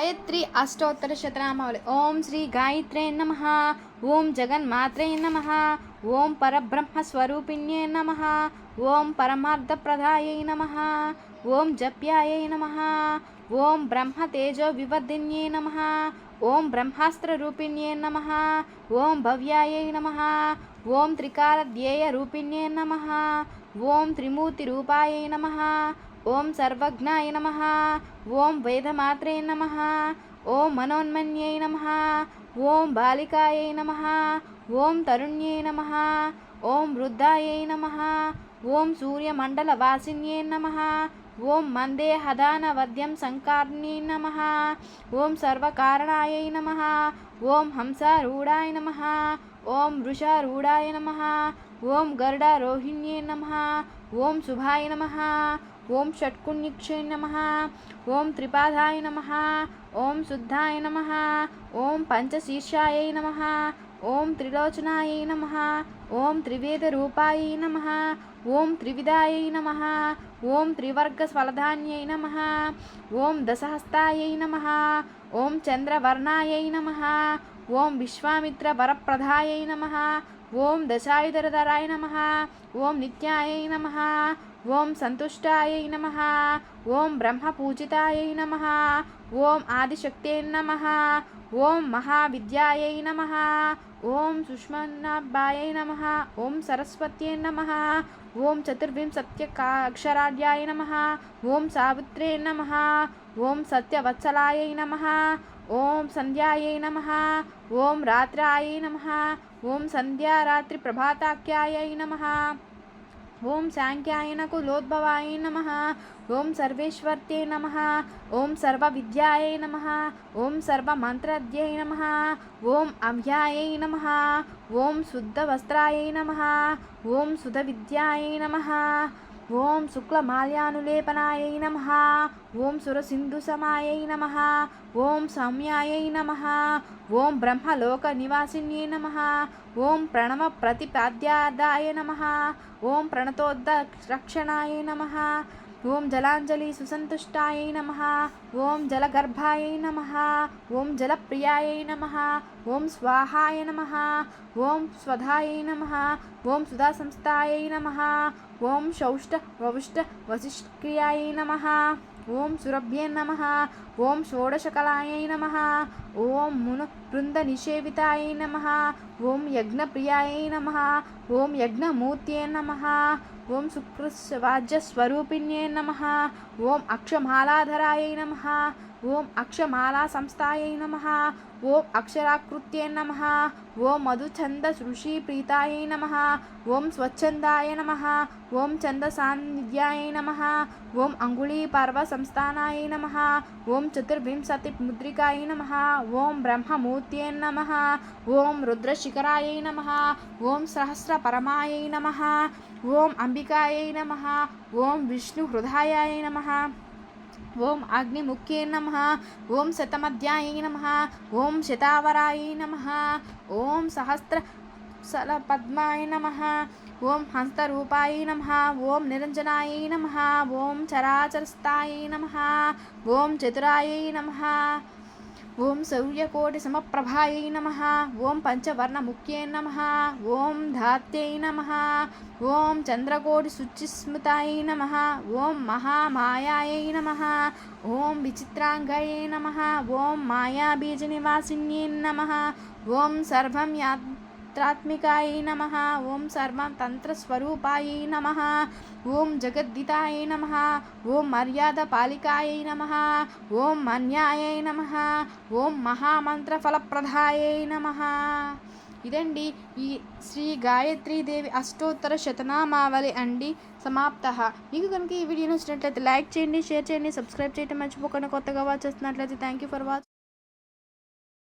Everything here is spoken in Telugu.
గాయత్రి అష్టోత్తర శతనామావళి. ఓం శ్రీ గాయత్రే నమ. ఓం జగన్మాత్రే నమ. ఓం పరబ్రహ్మ స్వరూపిణ్యే నమ. ఓం పరమార్థప్రదాయై నమ. ఓం జప్యాయై నమ. ఓం బ్రహ్మ తేజో వివర్ధిన్యే నమ. ఓం బ్రహ్మాస్త్రరూపిణ్యే నమ. ఓం భవ్యాయై నమ. ఓం త్రికాలధ్యేయ రూపిణ్యే నమ. ఓం త్రిమూర్తిరూపాయై నమ. ఓం సర్వజ్ఞాయ నమ ఓం వేదమాత్రే నమ ఓం మనోన్మన్యై నమ ఓం బాలికాయై నమ ఓం తరుణ్యై నమ ఓం వృద్ధాయై నమ ఓం సూర్యమండలవాసిన్యై నమ ఓం మందే హదానవద్యం సంకార్ణీ నమ ఓం సర్వకారణాయై నమ ఓం హంసారూఢాయ నమ ఓం వృషారూఢాయ నమ ఓం గరుడారోహిణ్యే నమ ఓం శుభాయ నమ ఓం షట్కుణ్యక్షే నమ ఓం త్రిపాదాయ నమ ఓం శుద్ధాయ నమ ఓం పంచశీర్షాయ నమ ఓం త్రిలోచనాయ నమ ఓం త్రివేదరూపాయై నమ ఓం త్రివిధాయ నమ ఓం త్రివర్గస్వలధాన్యై నమ ఓం దశహస్తాయ నమ ఓం చంద్రవర్ణాయ నమ ఓం విశ్వామిత్రవరప్రదాయై నమ ఓం దశాయుధరధరాయ నమ ఓం నిత్యాయ నమ ఓం సంతుష్టాయై నమ ఓం బ్రహ్మపూజితాయై నమ ఓం ఆదిశక్తే నమ ఓం మహావిద్యాయై నమ ఓం సుష్మన్నాభాయై నమ ఓం సరస్వత్యై నమ ఓం చతుర్వింశత్యక్షరాఢ్యాయ నమ ఓం సావిత్రే నమ ఓం సత్యవత్సలాయై నమ ఓం సంధ్యాయై నమ ఓం రాత్రాయై నమ ఓం సంధ్యారాత్రి ప్రభాతాఖ్యాయై నమ ఓం శాంఖ్యాయన కులోద్భవాయ నమ ఓం సర్వేశ్వర్త్యై నమ ఓం సర్వవిద్యాయై నమ ఓం సర్వమంత్రద్యై నమ ఓం అవ్యాయై నమ ఓం శుద్ధవస్త్రాయై నమ ఓం సుధవిద్యాయై నమ ఓం శుక్లమాల్యానులేపనాయై నమ. ఓం సురసింధుసమాయై నమ. ఓం సౌమ్యాయై నమ. ఓం బ్రహ్మలోక నివాసిన్యై నమ. ఓం ప్రణవ ప్రతిపాద్యాదాయ నమ. ఓం ప్రణతోద్ద రక్షణాయ నమ. ఓం జలాంజలి సుసంతుష్టాయ నమ ఓం జలగర్భాయ నమ ఓం జలప్రియాయ నమ ఓం స్వాహాయ నమ ఓం స్వధాయ నమ ఓం సుధా సంస్థాయై నమ ఓం శౌష్ట వవుష్ట వశిష్క్రియాయ నమ. ఓం సురభ్యే నమ. ఓం షోడశకలాయై నమ. ఓం మును బృంద బృందనిషేవితాయై నమ. ఓం యజ్ఞప్రియాయై నమ. ఓం యజ్ఞమూర్త్యై నమ. ఓం శుక్రవాజ్యస్వరూపిణ్యై నమ. ఓం అక్షమాలాధరాయై నమ. ఓం అక్షమాలా సంస్థాయై నమ ఓం అక్షరాకృత్యే నమ ఓం మధుఛంద ఋషి ప్రీతాయై నమ ఓం స్వచ్ఛందాయ నమ ఓం ఛందసాన్నిధ్యాయ నమ ఓం అంగుళీ పర్వ సంస్థానాయ నమ ఓం చతుర్వింశతి ముద్రికాయ నమ ఓం బ్రహ్మమూర్త్యై నమ ఓం రుద్రశిఖరాయ నమ ఓం సహస్ర పరమాయ నమ ఓం అంబికాయ నమ ఓం విష్ణుహృదయాయ నమ ఓం అగ్నిముఖ్యే నమ ఓం శతమధ్యాయ నమ ఓం శతావరాయ నమ ఓం సహస్ర సల పద్మాయ నమ ఓం హంస్తరూపాయ నమ ఓం నిరంజనాయ నమ ఓం చరాచరస్థాయ నమ ఓం చతురాయ నమ. ఓం సూర్యకోటి సమప్రభాయై నమ. ఓం పంచవర్ణముఖ్యై నమ. ఓం ధాత్యై నమ. ఓం చంద్రకోటి శుచిస్మృతాయ నమ. ఓం మహామాయాయై నమ. ఓం విచిత్రాంగయే నమ. ఓం మాయాబీజనివాసిన్యై నమ. ఓం సర్వం యాత్రాత్మికాయ నమ ఓం సర్వం తంత్రస్వరూపాయ నమ ఓం జగద్దితాయ నమ ఓం మర్యాద పాలికాయ నమ ఓం మన్యాయ నమ ఓం మహామంత్రఫలప్రదాయై నమ ఇదండి ఈ శ్రీ గాయత్రీదేవి అష్టోత్తర శతనామావళి అండి సమాప్త మీకు కనుక ఈ వీడియో నచ్చినట్లయితే లైక్ చేయండి షేర్ చేయండి సబ్స్క్రైబ్ చేయడం మర్చిపోకుండా కొత్తగా వాచ్ చేస్తున్నట్లయితే థ్యాంక్ యూ ఫర్ వాచ్